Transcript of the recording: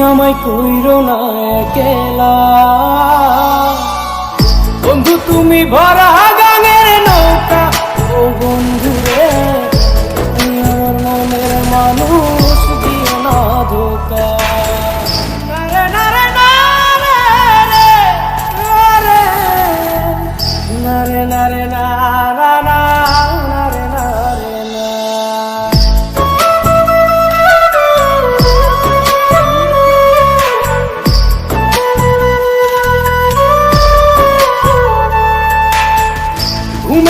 আমায় কইর না কেলা বন্ধু, তুমি ভরা গাঙের নৌকা। ও বন্ধু রে, তুমি আমার মনের মানুষ দিয়ে না ধোকা।